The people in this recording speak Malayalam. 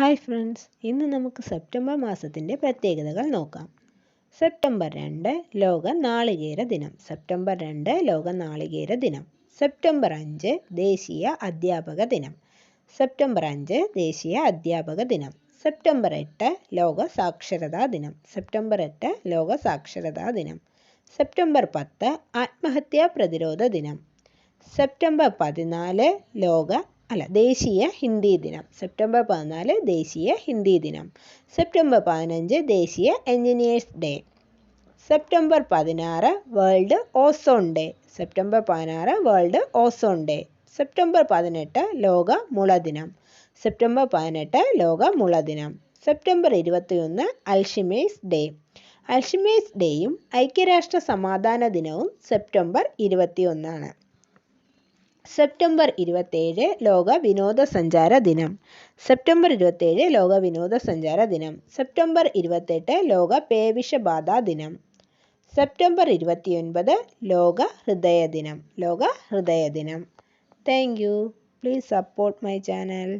ഹായ് ഫ്രണ്ട്സ് ഇന്ന് നമുക്ക് സെപ്റ്റംബർ മാസത്തിന്റെ പ്രത്യേകതകൾ നോക്കാം. സെപ്റ്റംബർ രണ്ട് ലോക നാളികേര ദിനം. സെപ്റ്റംബർ രണ്ട് ലോക നാളികേര ദിനം. സെപ്റ്റംബർ അഞ്ച് ദേശീയ അധ്യാപക ദിനം. സെപ്റ്റംബർ അഞ്ച് ദേശീയ അധ്യാപക ദിനം. സെപ്റ്റംബർ എട്ട് ലോക സാക്ഷരതാ ദിനം. സെപ്റ്റംബർ എട്ട് ലോക സാക്ഷരതാ ദിനം. സെപ്റ്റംബർ പത്ത് ആത്മഹത്യാ പ്രതിരോധ ദിനം. സെപ്റ്റംബർ പതിനാല് ലോക അല്ല ദേശീയ ഹിന്ദി ദിനം. സെപ്റ്റംബർ പതിനാല് ദേശീയ ഹിന്ദി ദിനം. സെപ്റ്റംബർ പതിനഞ്ച് ദേശീയ എഞ്ചിനീയേഴ്സ് ഡേ. സെപ്റ്റംബർ പതിനാറ് വേൾഡ് ഓസോൺ ഡേ. സെപ്റ്റംബർ പതിനാറ് വേൾഡ് ഓസോൺ ഡേ. സെപ്റ്റംബർ പതിനെട്ട് ലോക മുള ദിനം. സെപ്റ്റംബർ പതിനെട്ട് ലോക മുള ദിനം. സെപ്റ്റംബർ ഇരുപത്തിയൊന്ന് അൽഷിമേഴ്സ് ഡേ. അൽഷിമേഴ്സ് ഡേയും ഐക്യരാഷ്ട്ര സമാധാന ദിനവും സെപ്റ്റംബർ ഇരുപത്തിയൊന്നാണ്. സെപ്റ്റംബർ ഇരുപത്തേഴ് ലോക വിനോദസഞ്ചാര ദിനം. സെപ്റ്റംബർ ഇരുപത്തേഴ് ലോക വിനോദസഞ്ചാര ദിനം. സെപ്റ്റംബർ ഇരുപത്തെട്ട് ലോക പേവിഷബാധ ദിനം. സെപ്റ്റംബർ ഇരുപത്തിയൊൻപത് ലോക ഹൃദയ ദിനം. ലോക ഹൃദയ ദിനം. Thank you please support my channel